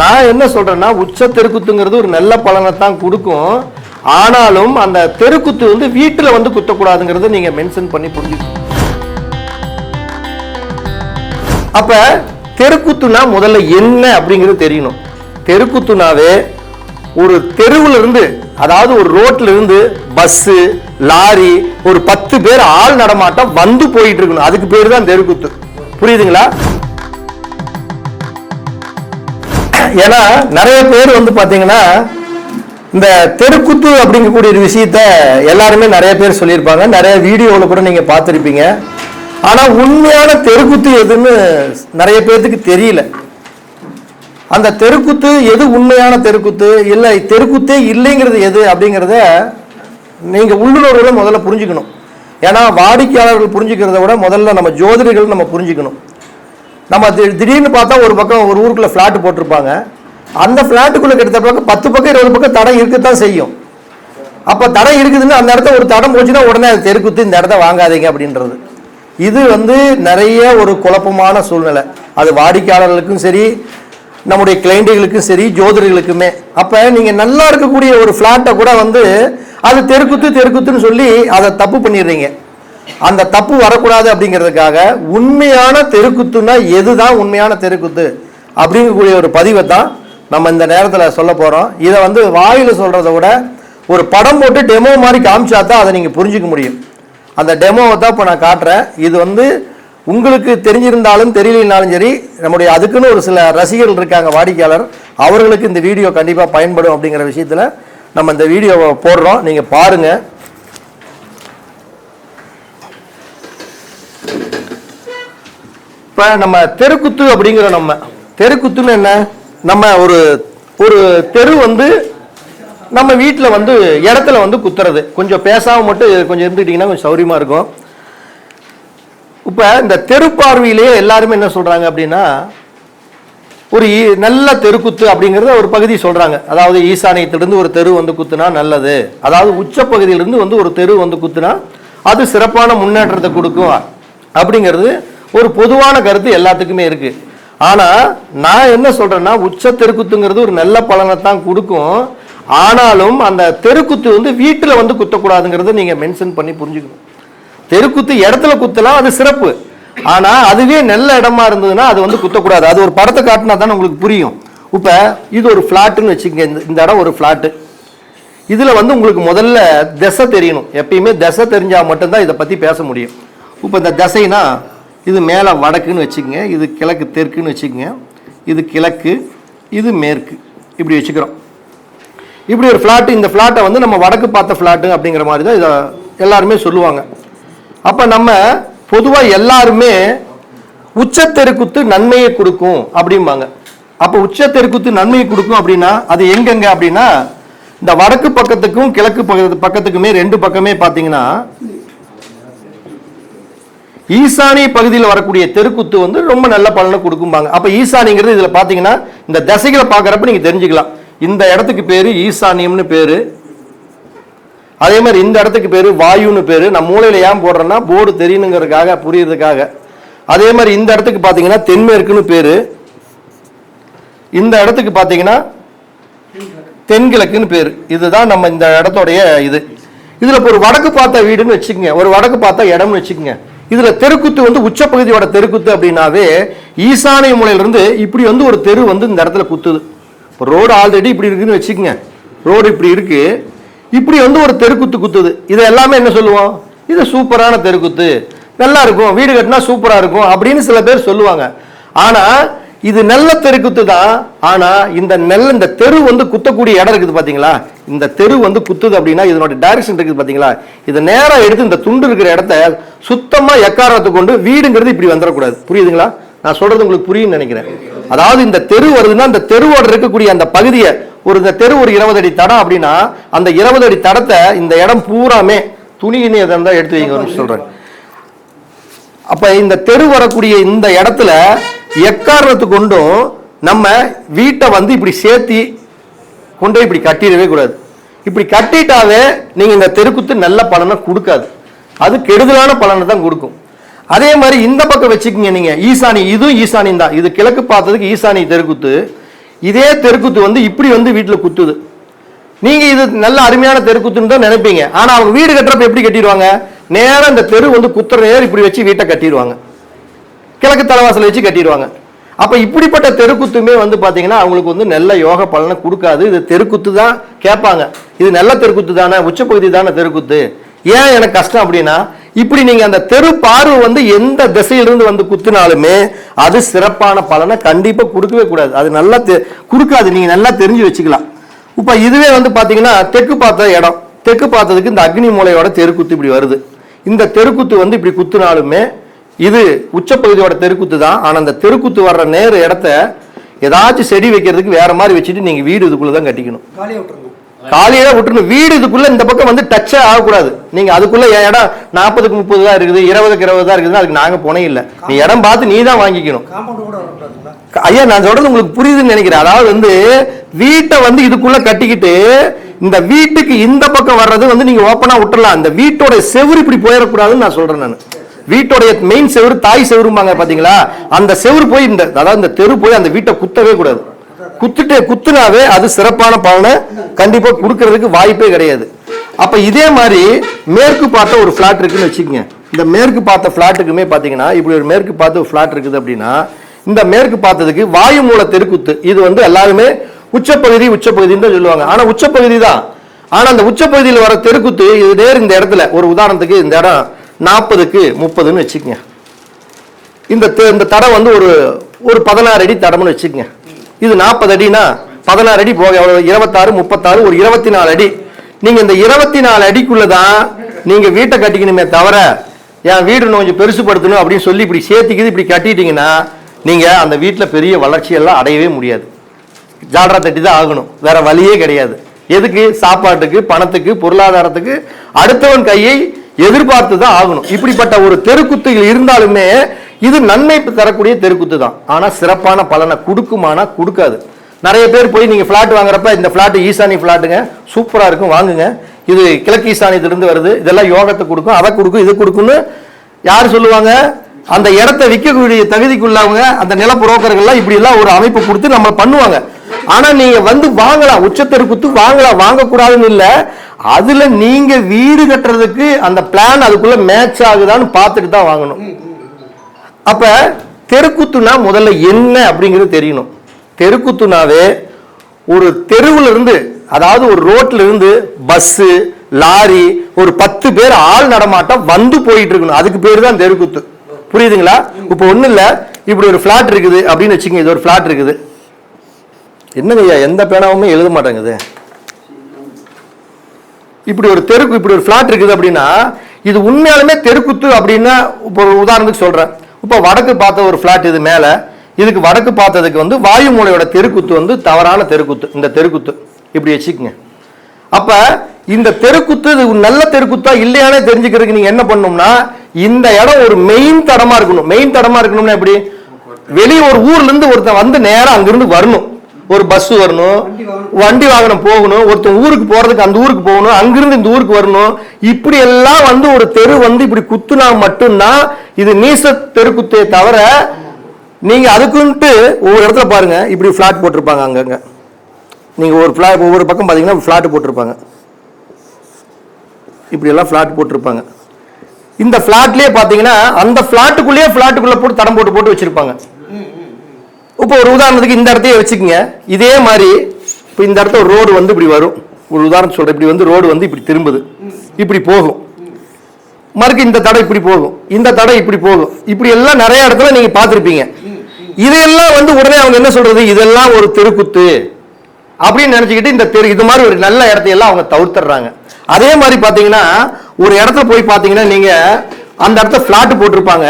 நான் என்ன சொல்றேன்னா உச்ச தெருக்குத்துங்கிறது ஒரு நல்ல பலனை தான் கொடுக்கும். ஆனாலும் அந்த தெருக்குத்து வந்து வீட்டுல வந்து குத்தக்கூடாதுங்கிறத நீங்க மென்ஷன் பண்ணி புரிஞ்சு அப்ப தெருக்குத்துனா முதல்ல என்ன அப்படிங்கிறது தெரியணும். தெருக்குத்துனாவே ஒரு தெருவுல இருந்து அதாவது ஒரு ரோட்ல இருந்து பஸ் லாரி ஒரு பத்து பேர் ஆள் நடமாட்டம் வந்து போயிட்டு இருக்கணும். அதுக்கு பேர் தான் தெருக்குத்து. புரியுதுங்களா? ஏன்னா நிறைய பேர் வந்து பார்த்தீங்கன்னா இந்த தெருக்குத்து அப்படிங்கக்கூடிய ஒரு விஷயத்த எல்லாருமே நிறைய பேர் சொல்லியிருப்பாங்க. நிறைய வீடியோவில் கூட நீங்கள் பார்த்துருப்பீங்க. ஆனால் உண்மையான தெருக்குத்து எதுன்னு நிறைய பேர்த்துக்கு தெரியல. அந்த தெருக்குத்து எது உண்மையான தெருக்குத்து? இல்லை தெருக்குத்தே இல்லைங்கிறது எது அப்படிங்கிறத நீங்கள் உள்ளுணர்வுல முதல்ல புரிஞ்சுக்கணும். ஏன்னா வாடிக்கையாளர்கள் புரிஞ்சுக்கிறத விட முதல்ல நம்ம ஜோதிடர்கள் நம்ம புரிஞ்சுக்கணும். நம்ம திடீர்னு பார்த்தா ஒரு பக்கம் ஒரு ஊருக்குள்ள ஃப்ளாட்டு போட்டிருப்பாங்க. அந்த ஃப்ளாட்டுக்குள்ளே கிட்ட பக்கம் பத்து பக்கம் இருபது பக்கம் தடம் இருக்கத்தான் செய்யும். அப்போ தடம் இருக்குதுன்னு அந்த இடத்த ஒரு தடம் போச்சுன்னா உடனே அது தெருக்குத்து இந்த இடத்த வாங்காதீங்க அப்படின்றது. இது வந்து நிறைய ஒரு குழப்பமான சூழ்நிலை. அது வாடிக்கையாளர்களுக்கும் சரி நம்முடைய கிளைண்டுகளுக்கும் சரி ஜோதிடர்களுக்குமே. அப்போ நீங்கள் நல்லா இருக்கக்கூடிய ஒரு ஃப்ளாட்டை கூட வந்து அது தெருக்குத்து தெருக்குத்துன்னு சொல்லி அதை தப்பு பண்ணிடுறீங்க. அந்த தப்பு வரக்கூடாது அப்படிங்கிறதுக்காக உண்மையான தெருக்குத்துனா எதுதான் உண்மையான தெருக்குத்து அப்படிங்கக்கூடிய ஒரு பதிவை தான் நம்ம இந்த நேரத்தில் சொல்ல போகிறோம் இதை வந்து வாயில் சொல்கிறத விட ஒரு படம் போட்டு டெமோ மாதிரி காமிச்சா தான் அதை நீங்கள் புரிஞ்சிக்க முடியும். அந்த டெமோவை தான் இப்போ நான் காட்டுறேன். இது வந்து உங்களுக்கு தெரிஞ்சிருந்தாலும் தெரியலனாலும் சரி நம்முடைய அதுக்குன்னு ஒரு சில ரசிகர்கள் இருக்காங்க வாடிக்கையாளர். அவர்களுக்கு இந்த வீடியோ கண்டிப்பாக பயன்படும் அப்படிங்கிற விஷயத்தில் நம்ம இந்த வீடியோவை போடுறோம். நீங்கள் பாருங்கள் இப்போ நம்ம தெருக்குத்து அப்படிங்கிற நம்ம தெருக்குத்துன்னு என்ன? நம்ம ஒரு ஒரு தெரு வந்து நம்ம வீட்டில் வந்து இடத்துல வந்து குத்துறது. கொஞ்சம் பேசாமல் மட்டும் கொஞ்சம் இருந்துக்கிட்டிங்கன்னா கொஞ்சம் சௌரியமாக இருக்கும். இப்போ இந்த தெரு பார்வையிலேயே எல்லாருமே என்ன சொல்கிறாங்க அப்படின்னா ஒரு நல்ல தெருக்குத்து அப்படிங்கிறத ஒரு பகுதி சொல்கிறாங்க அதாவது ஈசானியத்திலிருந்து ஒரு தெரு வந்து குத்துனா நல்லது. அதாவது உச்ச பகுதியிலிருந்து வந்து ஒரு தெரு வந்து குத்துனா அது சிறப்பான முன்னேற்றத்தை கொடுக்கும் அப்படிங்கிறது ஒரு பொதுவான கருத்து எல்லாத்துக்குமே இருக்கு. ஆனா நான் என்ன சொல்றேன்னா உச்ச தெருக்குத்துங்கிறது ஒரு நல்ல பலனை தான் கொடுக்கும். ஆனாலும் அந்த தெருக்குத்து வந்து வீட்டில் வந்து குத்தக்கூடாதுங்கிறத நீங்க மென்ஷன் பண்ணி புரிஞ்சுக்கணும். தெருக்குத்து இடத்துல குத்தலாம் அது சிறப்பு. ஆனா அதுவே நல்ல இடமா இருந்ததுன்னா அது வந்து குத்தக்கூடாது. அது ஒரு படத்தை காட்டினா தானே உங்களுக்கு புரியும். இப்ப இது ஒரு ஃபிளாட்டுன்னு வச்சுக்கங்க. இந்த- இந்த இடம் ஒரு ஃபிளாட்டு இதுல வந்து உங்களுக்கு முதல்ல திசை தெரியணும். எப்பயுமே திசை தெரிஞ்சா மட்டும்தான் இதை பத்தி பேச முடியும். இப்போ இந்த திசைனா இது மேலே வடக்குன்னு வச்சுக்கோங்க இது கிழக்கு தெற்குன்னு வச்சுக்கோங்க இது கிழக்கு இது மேற்கு. இப்படி வச்சுக்கிறோம். இப்படி ஒரு ஃப்ளாட்டு இந்த ஃப்ளாட்டை வந்து நம்ம வடக்கு பார்த்த ஃப்ளாட்டு அப்படிங்கிற மாதிரி தான் இதை எல்லாருமே சொல்லுவாங்க. அப்போ நம்ம பொதுவாக எல்லாருமே உச்சத்தெருக்குத்து நன்மையை கொடுக்கும் அப்படிம்பாங்க. அப்போ உச்சத்தெருக்குத்து நன்மையை கொடுக்கும் அப்படின்னா அது எங்கெங்க அப்படின்னா இந்த வடக்கு பக்கத்துக்கும் கிழக்கு பக்கத்து பக்கத்துக்குமே ரெண்டு பக்கமே பார்த்தீங்கன்னா ஈசானிய பகுதியில் வரக்கூடிய தெருக்குத்து வந்து ரொம்ப நல்ல பலனை கொடுக்கும்பாங்க. அப்போ ஈசானிங்கிறது இதில் பார்த்தீங்கன்னா இந்த திசைகளை பார்க்குறப்ப நீங்கள் தெரிஞ்சுக்கலாம். இந்த இடத்துக்கு பேர் ஈசானியம்னு பேர். அதே மாதிரி இந்த இடத்துக்கு பேர் வாயுன்னு பேர். நான் மூளையில் ஏன் போடுறேன்னா போர்டு தெரியணுங்கிறதுக்காக புரியறதுக்காக. அதே மாதிரி இந்த இடத்துக்கு பார்த்தீங்கன்னா தென்மேற்குன்னு பேர். இந்த இடத்துக்கு பார்த்தீங்கன்னா தென்கிழக்குன்னு பேர். இதுதான் நம்ம இந்த இடத்தோடைய இது. இதில் இப்போ ஒரு வடக்கு பார்த்த வீடுன்னு வச்சுக்கோங்க. ஒரு வடக்கு பார்த்தா இடம்னு வச்சுக்கோங்க. இதில் தெருக்குத்து வந்து உச்சப்பகுதியோட தெருக்குத்து அப்படின்னாவே ஈசானிய மூலையிலிருந்து இப்படி வந்து ஒரு தெரு வந்து இந்த இடத்துல குத்துது. இப்போ ரோடு ஆல்ரெடி இப்படி இருக்குன்னு வச்சுக்கோங்க. ரோடு இப்படி இருக்கு. இப்படி வந்து ஒரு தெருக்குத்து குத்துது. இது எல்லாமே என்ன சொல்லுவோம்? இது சூப்பரான தெருக்குத்து. நல்லா இருக்கும். வீடு கட்டினா சூப்பராக இருக்கும் அப்படின்னு சில பேர் சொல்லுவாங்க. ஆனால் இது நல்ல தெருக்குத்து தான் ஆனால் இந்த நெல் இந்த தெரு வந்து குத்தக்கூடிய இடம் இருக்குது பார்த்தீங்களா இந்த தெரு வந்து குத்துது அப்படின்னா இதனோட டைரக்ஷன் இருக்குது பார்த்தீங்களா இதை நேராக எடுத்து இந்த துண்டு இருக்கிற இடத்த சுத்தமாக எக்காரத்தை கொண்டு வீடுங்கிறது இப்படி வந்துடக்கூடாது புரியுதுங்களா? நான் சொல்கிறது உங்களுக்கு புரியும்னு நினைக்கிறேன். அதாவது இந்த தெரு வருதுன்னா இந்த தெருவோட இருக்கக்கூடிய அந்த பகுதியை ஒரு இந்த தெரு ஒரு இருபது அடி தடம் அப்படின்னா அந்த இருபது அடி தடத்தை இந்த இடம் பூராமே துணின்னு எதை இருந்தால் எடுத்து வைங்க சொல்கிறேன் அப்போ இந்த தெரு வரக்கூடிய இந்த இடத்துல எக்காரணத்து கொண்டும் நம்ம வீட்டை வந்து இப்படி சேர்த்தி கொண்டு இப்படி கட்டிடவே கூடாது. இப்படி கட்டிட்டாவே நீங்கள் இந்த தெருக்குத்து நல்ல பலனை கொடுக்காது. அது கெடுதலான பலனை தான் கொடுக்கும். அதே மாதிரி இந்த பக்கம் வச்சுக்கிங்க நீங்கள் ஈசானி இதுவும் ஈசானி தான். இது கிழக்கு பார்த்ததுக்கு ஈசானி தெருக்குத்து. இதே தெருக்குத்து வந்து இப்படி வந்து வீட்டில் குத்துது. நீங்கள் இது நல்ல அருமையான தெருக்குத்துன்னு தான் நினைப்பீங்க. ஆனால் அவங்க வீடு கட்டுறப்ப எப்படி கட்டிடுவாங்க? நேரம் இந்த தெரு வந்து குத்துற நேரம் இப்படி வச்சு வீட்டை கட்டிடுவாங்க. கிழக்கு தலைவாசல் வச்சு கட்டிடுவாங்க. அப்போ இப்படிப்பட்ட தெருக்குத்துமே வந்து பார்த்தீங்கன்னா அவங்களுக்கு வந்து நல்ல யோக பலனை கொடுக்காது. இது தெருக்குத்து தான் கேட்பாங்க. இது நல்ல தெருக்குத்து தானே? உச்சப்பகுதி தானே தெருக்குத்து? ஏன் எனக்கு கஷ்டம் அப்படின்னா இப்படி நீங்கள் அந்த தெரு பார்வை வந்து எந்த திசையிலிருந்து வந்து குத்துனாலுமே அது சிறப்பான பலனை கண்டிப்பாக கொடுக்கவே கூடாது. அது நல்லா தெ- கொடுக்காது. நீங்கள் நல்லா தெரிஞ்சு வச்சுக்கலாம். இப்போ இதுவே வந்து பார்த்தீங்கன்னா தெற்கு பார்த்த இடம். தெற்கு பார்த்ததுக்கு இந்த அக்னி மூலையோட தெருக்குத்து இப்படி வருது. இந்த தெருக்குத்து வந்து இப்படி குத்துனாலுமே இது உச்சப்பகுதியோட தெருக்குத்து தான். ஆனா அந்த தெருக்குத்து வர்ற நேர இடத்த ஏதாச்சும் செடி வைக்கிறதுக்கு வேற மாதிரி வச்சுட்டு நீங்க வீடு இதுக்குள்ள தான் கட்டிக்கணும். காலையில விட்டுறணும். வீடு இதுக்குள்ள இந்த பக்கம் வந்து டச்சே ஆகக்கூடாது. நீங்க அதுக்குள்ள என் இடம் நாற்பதுக்கு முப்பது தான் இருக்குது இருபதுக்கு இருபது தான் இருக்குது அதுக்கு நாங்க போனே இல்லை. நீ இடம் பார்த்து நீ தான் வாங்கிக்கணும். ஐயா நான் சொல்றது உங்களுக்கு புரியுதுன்னு நினைக்கிறேன். அதாவது வந்து வீட்டை வந்து இதுக்குள்ள கட்டிக்கிட்டு இந்த வீட்டுக்கு இந்த பக்கம் வர்றது வந்து நீங்க ஓப்பனா விட்டுறலாம். அந்த வீட்டோட செவுரு இப்படி போயிடக்கூடாதுன்னு நான் சொல்றேன் நான். வீட்டோடைய மெயின் செவுரு தாய் செவுருமாங்க பாத்தீங்களா? அந்த செவுரு போய் இந்த அதாவது இந்த தெரு போய் அந்த வீட்டை குத்தவே கூடாது. குத்துட்டு குத்துனாவே அது சிறப்பான பலனை கண்டிப்பா கொடுக்கறதுக்கு வாய்ப்பே கிடையாது. அப்ப இதே மாதிரி மேற்கு பார்த்த ஒரு ஃபிளாட் இருக்குன்னு வச்சுக்கோங்க. இந்த மேற்கு பார்த்த ஃபிளாட்டுக்குமே பாத்தீங்கன்னா இப்படி ஒரு மேற்கு பார்த்த ஒரு ஃபிளாட் இருக்குது அப்படின்னா இந்த மேற்கு பார்த்ததுக்கு வாயு மூல தெருக்குத்து. இது வந்து எல்லாருமே உச்சப்பகுதி உச்சப்பகுதின்னு தான் சொல்லுவாங்க. ஆனா உச்சப்பகுதி தான். ஆனா அந்த உச்சப்பகுதியில் வர தெருக்குத்து இது நேர் இந்த இடத்துல ஒரு உதாரணத்துக்கு இந்த இடம். நாற்பதுக்கு முப்பதுன்னு வச்சுக்கோங்க. இந்த இந்த தடம் வந்து ஒரு ஒரு பதினாறு அடி தடம்னு வச்சுக்கோங்க. இது நாற்பது அடினா பதினாறு அடி போக இருபத்தாறு முப்பத்தாறு ஒரு இருபத்தி நாலு அடி. நீங்கள் இந்த இருபத்தி நாலு அடிக்குள்ளே தான் நீங்கள் வீட்டை கட்டிக்கணுமே தவிர என் வீடு கொஞ்சம் பெருசுப்படுத்தணும் அப்படின்னு சொல்லி இப்படி சேர்த்திக்கிது இப்படி கட்டிட்டீங்கன்னா நீங்கள் அந்த வீட்டில் பெரிய வளர்ச்சியெல்லாம் அடையவே முடியாது. ஜாடரா தட்டி தான் ஆகணும். வேற வழியே கிடையாது. எதுக்கு? சாப்பாட்டுக்கு பணத்துக்கு பொருளாதாரத்துக்கு அடுத்தவன் கையை எதிர்பார்த்து தான் ஆகணும். இப்படிப்பட்ட ஒரு தெருக்குத்துகள் இருந்தாலுமே இது நன்மை தரக்கூடிய தெருக்குத்து தான் ஆனால் சிறப்பான பலனை கொடுக்குமானா கொடுக்காது. நிறைய பேர் போய் நீங்கள் ஃப்ளாட் வாங்குறப்ப இந்த ஃப்ளாட்டு ஈசானி ஃப்ளாட்டுங்க சூப்பராக இருக்கும் வாங்குங்க. இது கிழக்கு ஈசானியத்திலிருந்து வருது. இதெல்லாம் யோகத்தை கொடுக்கும் அதை கொடுக்கும் இது கொடுக்கும்னு யார் சொல்லுவாங்க? அந்த இடத்த விற்கக்கூடிய தகுதிக்குள்ளவங்க அந்த நில புரோக்கர்கள்லாம் இப்படி எல்லாம் ஒரு அமைப்பு கொடுத்து நம்ம பண்ணுவாங்க. ஆனா நீங்க வந்து வாங்கலாம் உச்சத்தெரு குத்து வாங்கலாம் வாங்கக்கூடாதுன்னு இல்லை. அதில் நீங்கள் வீடு கட்டுறதுக்கு அந்த பிளான் அதுக்குள்ளே மேட்ச் ஆகுதான்னு பார்த்துட்டு தான் வாங்கணும். அப்போ தெருக்குத்துனா முதல்ல என்ன அப்படிங்கிறது தெரியணும். தெருக்குத்துனாவே ஒரு தெருவில் இருந்து அதாவது ஒரு ரோட்டில் இருந்து பஸ்ஸு லாரி ஒரு பத்து பேர் ஆள் நடமாட்டம் வந்து போயிட்டு இருக்கணும். அதுக்கு பேர் தான் தெருக்குத்து. புரியுதுங்களா? இப்போ ஒன்றும் இல்லை. இப்படி ஒரு ஃப்ளாட் இருக்குது அப்படின்னு வச்சுங்க இது ஒரு ஃப்ளாட் இருக்குது. என்னங்க ஐயா எந்த பேனாவுமே எழுத மாட்டேங்குது. இப்படி ஒரு தெருக்கு இப்படி ஒரு ஃப்ளாட் இருக்குது அப்படின்னா இது உண்மையாலுமே தெருக்குத்து அப்படின்னா இப்போ ஒரு உதாரணத்துக்கு சொல்கிறேன் இப்போ வடக்கு பார்த்த ஒரு ஃப்ளாட் இது மேலே இதுக்கு வடக்கு பார்த்ததுக்கு வந்து வாயு மூலையோட தெருக்குத்து வந்து தவறான தெருக்குத்து இந்த தெருக்குத்து. இப்படி வச்சுக்கோங்க. அப்போ இந்த தெருக்குத்து இது நல்ல தெருக்குத்தா இல்லையானே தெரிஞ்சுக்கிறதுக்கு நீங்கள் என்ன பண்ணணும்னா இந்த இடம் ஒரு மெயின் தடமாக இருக்கணும். மெயின் தடமாக இருக்கணும்னா எப்படி? வெளியே ஒரு ஊர்லேருந்து ஒருத்தன் வந்து நேராக அங்கேருந்து வரணும். ஒரு பஸ் வரணும். வண்டி வாகனம். போகணும். ஒருத்தன் ஊருக்கு போறதுக்கு அந்த ஊருக்கு போகணும். அங்கிருந்து இந்த ஊருக்கு வரணும். இப்படி எல்லாம் வந்து ஒரு தெரு வந்து இப்படி குத்துனா மட்டும்தான் இது நீச தெருக்குத்தே தவிர நீங்க அதுக்குன்ட்டு ஒவ்வொரு இடத்துல பாருங்க. இப்படி ஃபிளாட் போட்டிருப்பாங்க அங்கங்க. நீங்க ஒரு ஃபிளாட் ஒவ்வொரு பக்கம் பாத்தீங்கன்னா ஃபிளாட் போட்டிருப்பாங்க. இப்படி எல்லாம் ஃபிளாட் போட்டிருப்பாங்க. இந்த ஃபிளாட்லயே பாத்தீங்கன்னா அந்த ஃபிளாட்டுக்குள்ளேயே ஃபிளாட்டுக்குள்ள போட்டு தடம் போட்டு போட்டு வச்சிருப்பாங்க. இப்போ ஒரு உதாரணத்துக்கு இந்த இடத்தையே வச்சுக்கோங்க. இதே மாதிரி இப்போ இந்த இடத்துல ஒரு ரோடு வந்து இப்படி வரும். ஒரு உதாரணம் சொல்கிறேன் இப்படி வந்து ரோடு வந்து இப்படி திரும்புது. இப்படி போகும். மறுக்கு இந்த தடை இப்படி போகும். இந்த தடை இப்படி போகும். இப்படி எல்லாம் நிறைய இடத்துல நீங்கள் பார்த்துருப்பீங்க. இதையெல்லாம் வந்து உடனே அவங்க என்ன சொல்கிறது இதெல்லாம் ஒரு தெருக்குத்து அப்படின்னு நினச்சிக்கிட்டு இந்த தெரு இது மாதிரி ஒரு நல்ல இடத்தையெல்லாம் அவங்க தவிர்த்துடுறாங்க. அதே மாதிரி பார்த்தீங்கன்னா ஒரு இடத்துல போய் பார்த்தீங்கன்னா நீங்கள் அந்த இடத்த ஃப்ளாட்டு போட்டிருப்பாங்க.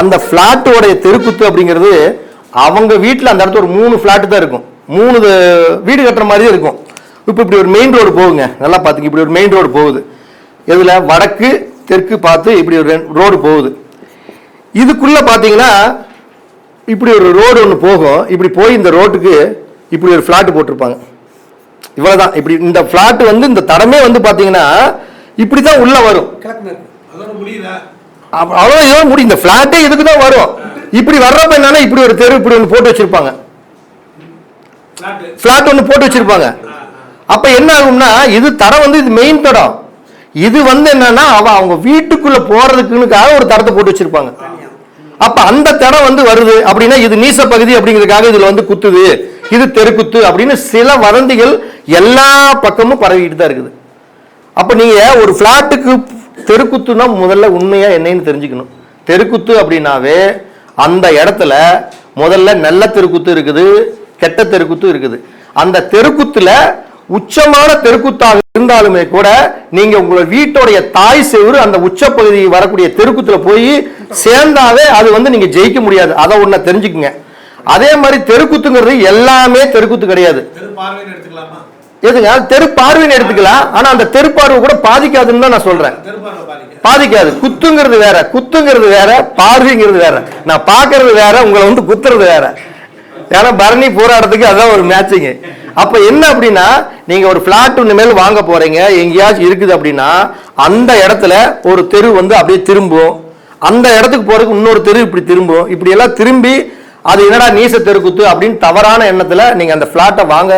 அந்த ஃப்ளாட்டோடைய தெருக்குத்து அப்படிங்கிறது அவங்க வீட்டில் அந்த இடத்துல ஒரு மூணு பிளாட் தான் இருக்கும். மூணு வீடு கட்டுற மாதிரியே இருக்கும். இப்போ இப்படி ஒரு மெயின் ரோடு போகுங்க. நல்லா பார்த்துங்க இப்படி ஒரு மெயின் ரோடு போகுது. இதுல வடக்கு தெற்கு பார்த்து இப்படி ஒரு ரோடு போகுது. இதுக்குள்ள பாத்தீங்கன்னா இப்படி ஒரு ரோடு ஒன்று போகும். இப்படி போய் இந்த ரோட்டுக்கு இப்படி ஒரு ஃப்ளாட் போட்டிருப்பாங்க. இவ்வளவுதான். இப்படி இந்த ஃப்ளாட் வந்து இந்த தடமே வந்து பாத்தீங்கன்னா இப்படி தான் உள்ள வரும். அவ்வளவுதான் இதோட முடியும். இந்த ஃப்ளாட்டே இதுக்கு தான் வரும். இப்படி வர்றப்ப என்னன்னா இப்படி ஒரு தெரு இப்படி ஒன்று போட்டு வச்சிருப்பாங்க. ஃப்ளாட் ஒன்று போட்டு வச்சிருப்பாங்க. அப்போ என்ன ஆகும்னா இது தரம் வந்து இது மெயின் தடம். இது வந்து என்னன்னா அவ அவங்க வீட்டுக்குள்ள போறதுக்குனுக்காக ஒரு தரத்தை போட்டு வச்சிருப்பாங்க. அப்ப அந்த தடம் வந்து வருது அப்படின்னா இது நீச பகுதி அப்படிங்கிறதுக்காக இதுல வந்து குத்துது. இது தெருக்குத்து அப்படின்னு சில வதந்திகள் எல்லா பக்கமும் பரவிக்கிட்டு தான் இருக்குது. அப்ப நீங்க ஒரு ஃப்ளாட்டுக்கு தெருக்குத்துனா முதல்ல உண்மையா என்னன்னு தெரிஞ்சுக்கணும். தெருக்குத்து அப்படின்னாவே அந்த இடத்துல முதல்ல நல்ல தெருக்குத்து இருக்குது கெட்ட தெருக்குத்து இருக்குது. அந்த தெருக்குத்துல உச்சமான தெருக்குத்தாக இருந்தாலுமே கூட நீங்க உங்களோட வீட்டுடைய தாய் செவுரு அந்த உச்சப்பகுதி வரக்கூடிய தெருக்குத்துல போய் சேர்ந்தாவே அது வந்து நீங்க ஜெயிக்க முடியாது. அதை ஒண்ண தெரிஞ்சுக்குங்க. அதே மாதிரி தெருக்குத்துங்கிறது எல்லாமே தெருக்குத்து கிடையாது. எதுங்க? தெரு பார்வைன்னு எடுத்துக்கலாம். ஆனா அந்த தெரு பார்வை கூட பாதிக்காதுன்னு தான் நான் சொல்றேன். பாதிக்காது. குத்துங்கிறது வேற. குத்துங்கிறது வேற. பார்வைங்கிறது வேற. நான் பார்க்கறது வேற உங்களை வந்து குத்துறது வேற. ஏன்னா பரணி போராட்டத்துக்கு அதான் ஒரு மேட்சிங்கு அப்ப என்ன அப்படின்னா நீங்க ஒரு பிளாட் மேல் வாங்க போறீங்க எங்கேயாச்சும் இருக்குது அப்படின்னா அந்த இடத்துல ஒரு தெரு வந்து அப்படியே திரும்பும். அந்த இடத்துக்கு போறதுக்கு இன்னொரு தெரு இப்படி திரும்பும். இப்படி எல்லாம் திரும்பி அது என்னடா நீச தெருக்குத்து அப்படின்னு தவறான எண்ணத்துல நீங்க அந்த பிளாட்டை வாங்க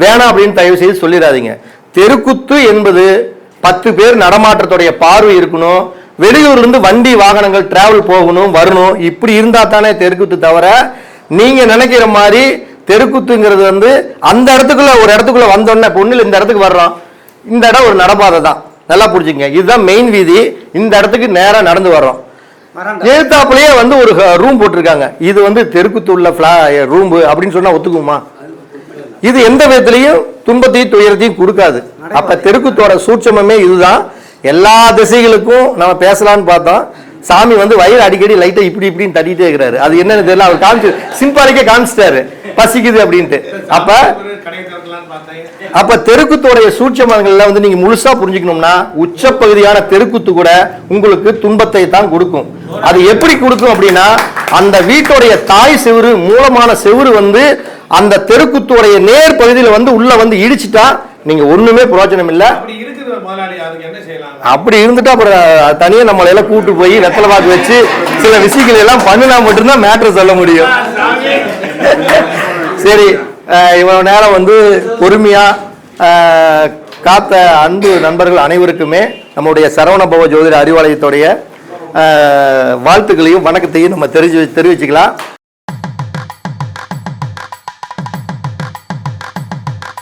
வேணாம் அப்படின்னு தயவு செய்து சொல்லிடாதீங்க. தெருக்குத்து என்பது பத்து பேர் நடமாட்டத்துடைய பார்வை இருக்கணும். வெளியூர்ல இருந்து வண்டி வாகனங்கள் டிராவல் போகணும் வரணும். இப்படி இருந்தா தானே தெருக்குத்து தவிர நீங்க நினைக்கிற மாதிரி தெருக்குத்துங்கிறது வந்து அந்த இடத்துக்குள்ள ஒரு இடத்துக்குள்ள வந்தோடனே பொண்ணுல இந்த இடத்துக்கு வர்றோம். இந்த இடம் ஒரு நடப்பாதை தான். நல்லா புரிஞ்சுங்க இதுதான் மெயின் வீதி. இந்த இடத்துக்கு நேரா நடந்து வர்றோம். எழுத்தாப்புலயே வந்து ஒரு ரூம் போட்டிருக்காங்க. இது வந்து தெருக்குத்து உள்ள ஃபிளா ரூம் அப்படின்னு சொன்னா ஒத்துக்குமா? இது எந்த விதத்திலையும் துன்பத்தையும் துயரத்தையும் கொடுக்காது. அப்ப தெருக்குத்தோட சூட்சமமே இதுதான். எல்லா திசைகளுக்கும் நம்ம பேசலாம்னு பார்த்தோம் சாமி வந்து வயிறு அடிக்கடி லைட்டை இப்படி இப்படின்னு தட்டிட்டே இருக்கிறாரு. அது என்னன்னு தெரியல அவர் காமிச்சு சிம்பாலிக்கே காமிச்சிட்டாரு. பசிக்குது அப்படின்ட்டு. அப்ப அப்ப தெருக்குத்தோடைய சூட்சமங்கள்ல வந்து நீங்க முழுசா புரிஞ்சுக்கணும்னா உச்சப்பகுதியான தெருக்குத்து கூட உங்களுக்கு துன்பத்தை தான் கொடுக்கும். அது எப்படி கொடுக்கும் அப்படின்னா அந்த வீட்டுடைய தாய் செவுரு மூலமான செவுரு வந்து அந்த தெருக்குத்துடைய நேர் பகுதியில வந்து உள்ள வந்து இடிச்சிட்டா நீங்க ஒண்ணுமே பிரயோஜனம் இல்ல. அப்படி இருந்துட்டு அப்புறம் தனியா நம்மளை எல்லாம் கூட்டு போய் வெத்தலை பாக்கு வச்சு சில விஷயங்கள் எல்லாம் பண்ணினா மட்டும்தான் மேட்ரு சொல்ல முடியும். சரி இவ்வளவு நேரம் வந்து பொறுமையா காத்த அன்பு நண்பர்கள் அனைவருக்குமே நம்முடைய சரவண பவ ஜோதிட அறிவாலயத்துடைய வாழ்த்துக்களையும் வணக்கத்தையும் நம்ம தெரிஞ்சு தெரிவிச்சுக்கலாம்.